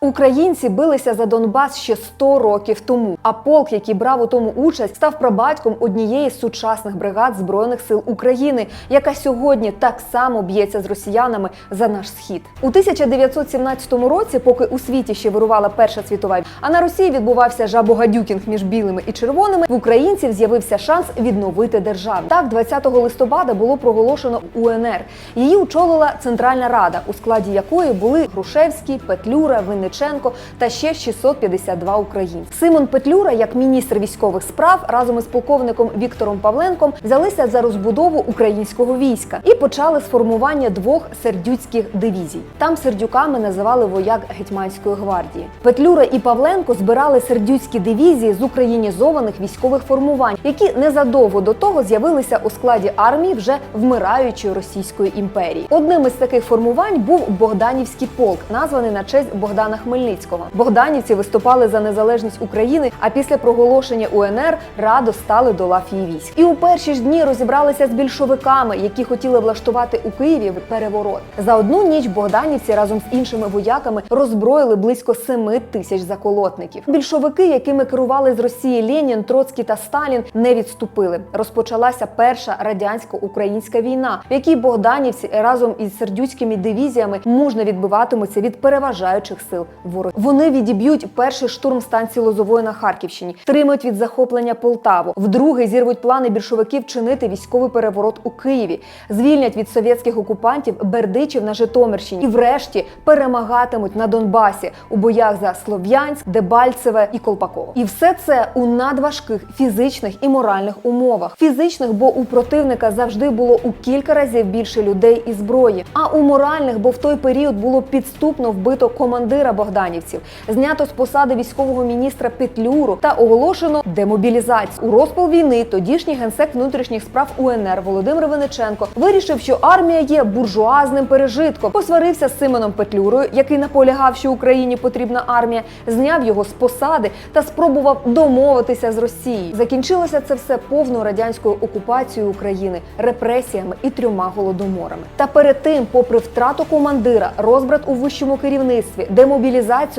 Українці билися за Донбас ще 100 років тому. А полк, який брав у тому участь, став прабатьком однієї з сучасних бригад збройних сил України, яка сьогодні так само б'ється з росіянами за наш схід. У 1917 році, поки у світі ще вирувала Перша світова, а на Росії відбувався жабогадюкінг між білими і червоними, в українців з'явився шанс відновити державу. Так, 20 листопада було проголошено УНР. Її очолила Центральна Рада, у складі якої були Грушевський, Петлюра, Винниченко та ще 652 українці. Симон Петлюра, як міністр військових справ, разом із полковником Віктором Павленком взялися за розбудову українського війська і почали з формування двох сердюцьких дивізій. Там сердюками називали вояк гетьманської гвардії. Петлюра і Павленко збирали сердюцькі дивізії з українізованих військових формувань, які незадовго до того з'явилися у складі армії вже вмираючої Російської імперії. Одним із таких формувань був Богданівський полк, названий на честь Богдана Хмельницького. Богданівці виступали за незалежність України, а після проголошення УНР радо стали до лав її військ. І у перші ж дні розібралися з більшовиками, які хотіли влаштувати у Києві переворот. За одну ніч богданівці разом з іншими вояками роззброїли близько 7 тисяч заколотників. Більшовики, якими керували з Росії Ленін, Троцький та Сталін, не відступили. Розпочалася перша радянсько-українська війна, в якій богданівці разом із сердюцькими дивізіями мужно відбиватимуться від переважаючих сил ворогів. Вони відіб'ють перший штурм станції Лозової на Харківщині, тримають від захоплення Полтаву. Вдруге зірвуть плани більшовиків чинити військовий переворот у Києві, звільнять від совєтських окупантів Бердичів на Житомирщині і, врешті, перемагатимуть на Донбасі у боях за Слов'янськ, Дебальцеве і Колпаково. І все це у надважких фізичних і моральних умовах. Фізичних, бо у противника завжди було у кілька разів більше людей і зброї. А у моральних, бо в той період було підступно вбито командира богданівців, знято з посади військового міністра Петлюру та оголошено демобілізацію. У розпал війни тодішній генсек внутрішніх справ УНР Володимир Винниченко вирішив, що армія є буржуазним пережитком. Посварився з Симоном Петлюрою, який наполягав, що Україні потрібна армія, зняв його з посади та спробував домовитися з Росією. Закінчилося це все повною радянською окупацією України, репресіями і трьома голодоморами. Та перед тим, попри втрату командира, розбрат у вищому керівництві, демобілізацію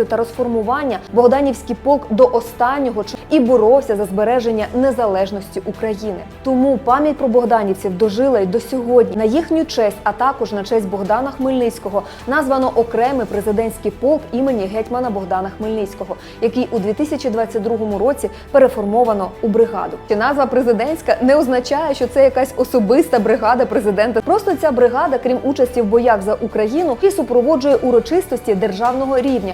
та розформування, Богданівський полк до останнього і боровся за збереження незалежності України. Тому пам'ять про богданівців дожила й до сьогодні. На їхню честь, а також на честь Богдана Хмельницького, названо окремий президентський полк імені гетьмана Богдана Хмельницького, який у 2022 році переформовано у бригаду. Чи назва президентська не означає, що це якась особиста бригада президента. Просто ця бригада, крім участі в боях за Україну, і супроводжує урочистості державного рівня.